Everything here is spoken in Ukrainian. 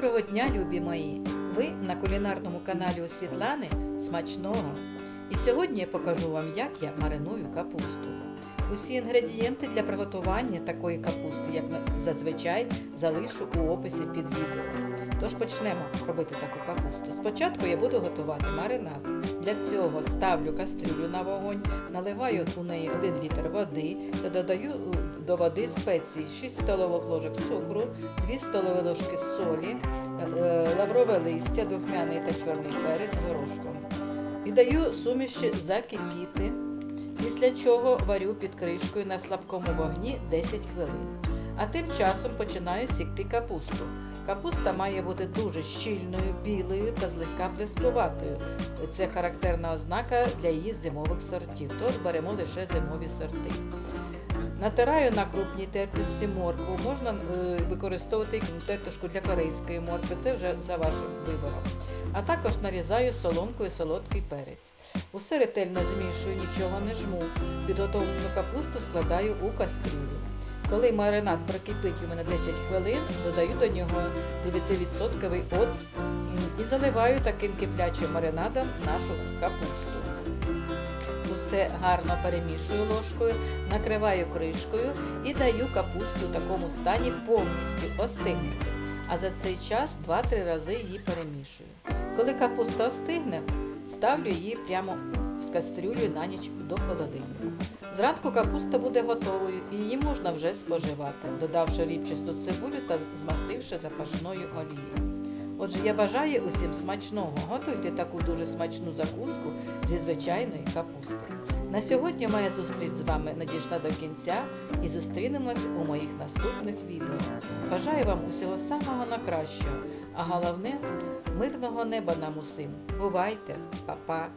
Доброго дня, любі мої! Ви на кулінарному каналі у Світлани Смачного. І сьогодні я покажу вам, як я мариную капусту. Усі інгредієнти для приготування такої капусти, як зазвичай, залишу у описі під відео. Тож почнемо робити таку капусту. Спочатку я буду готувати маринад. Для цього ставлю кастрюлю на вогонь, наливаю у неї 1 літр води та додаю е, до води спеції 6 столових ложок цукру, 2 столові ложки солі, е, лаврове листя, духмяний та чорний перець горошком. І даю суміші закипіти, після чого варю під кришкою на слабкому вогні 10 хвилин. А тим часом починаю сікти капусту. Капуста має бути дуже щільною, білою та злегка блискуватою. Це характерна ознака для її зимових сортів, тож беремо лише зимові сорти. Натираю на крупній тертості моркву, можна е, використовувати тертушку для корейської моркви, це вже за вашим вибором. А також нарізаю соломкою солодкий перець. Усе ретельно змішую, нічого не жму. Підготовлену капусту складаю у кастрюлю. Коли маринад прокипить у мене 10 хвилин, додаю до нього 9% оцт і заливаю таким киплячим маринадом нашу капусту. Усе гарно перемішую ложкою, накриваю кришкою і даю капусті у такому стані повністю остигнути. А за цей час 2-3 рази її перемішую. Коли капуста остигне, ставлю її прямо з кастрюлею на ніч до холодильнику. Зранку капуста буде готовою і її можна вже споживати, додавши рібчасту цибулю та змастивши запашною олією. Отже, я бажаю усім смачного. Готуйте таку дуже смачну закуску зі звичайної капусти. На сьогодні моя зустріч з вами надійшла до кінця і зустрінемось у моїх наступних відео. Бажаю вам усього самого найкращого, а головне мирного неба нам усім. Бувайте, па-па!